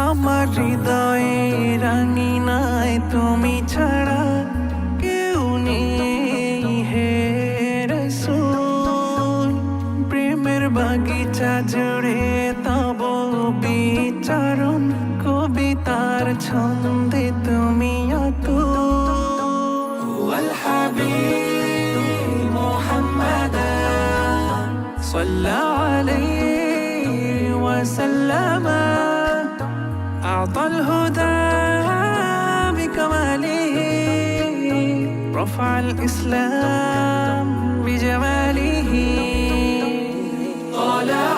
আমার হৃদয়ে তুমি ছাড়া কেউ প্রেমের বাগিচা জুড়ে তব বিচারণ কবিতার ছন্দে صلى عليه وسلم. أعطى الهدى بكماله رفع الإسلام بجماله. طلع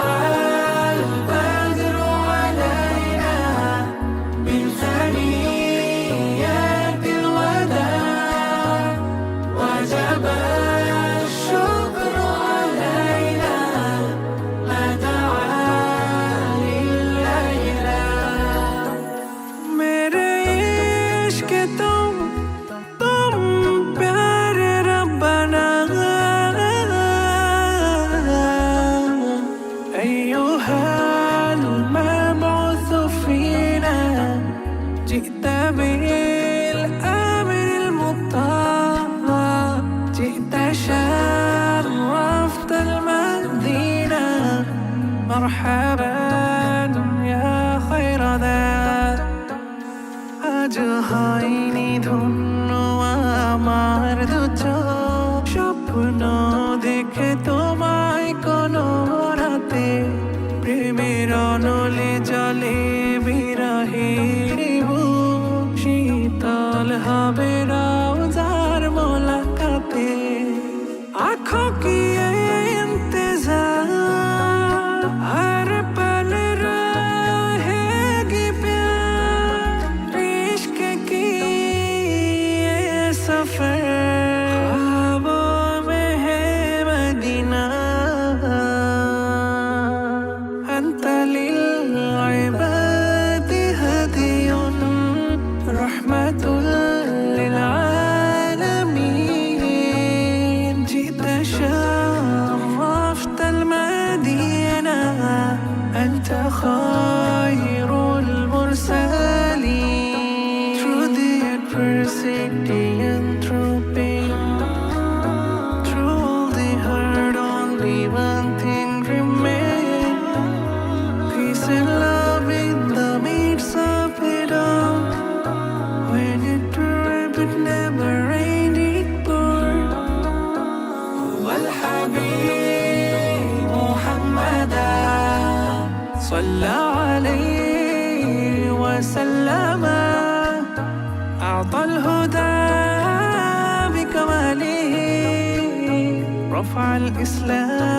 আজ হয়নি ধন্য আমার দুচো স্বপ্ন দেখে তোমায় কোনো রাতে প্রেমের অনলে জলে বিরহের শীতল হবে রাজার মোলাকাতে। আখ কি सफर ख्वाबों में है मदीना أنت للعباد هدي رحمة للعالمين جئت شرفت المدينة أنت خير رفع الإسلام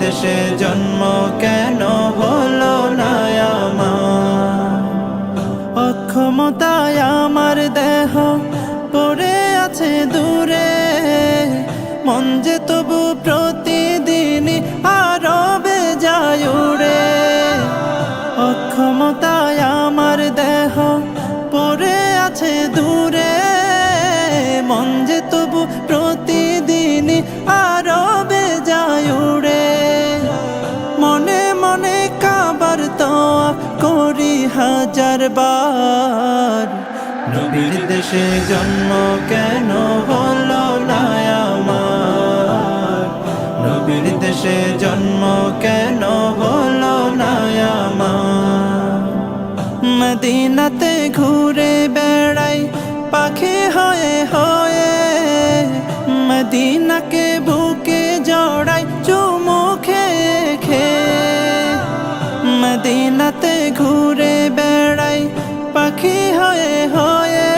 দেশে জন্ম কেন হলো না আমার? অক্ষমতায় আমার দেহ পড়ে আছে দূরে। মন যে তবু প্রতিদিন হাজার বার। নবীর দেশে জন্ম কেন হলো না আমার? নবীর দেশে জন্ম কেন হলো না আমার? মদিনাতে ঘুরে বেড়াই, পাখি হয়ে হয়ে। মদিনাকে বুকে পাখি হয়ে হয়ে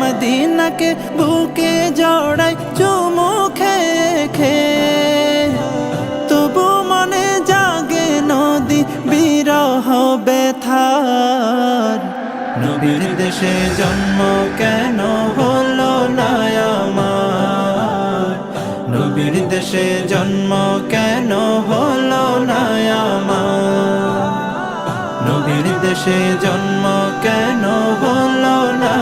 মদিনাকে বুকে জড়াই চুমু খেয়ে খেয়ে। তবু মনে জাগে নদী বিরহ ব্যথার। নবীর দেশে জন্ম কেন হলো না আমার? নবীর দেশে জন্ম কেন হলো না সে জন্ম কেন হলো না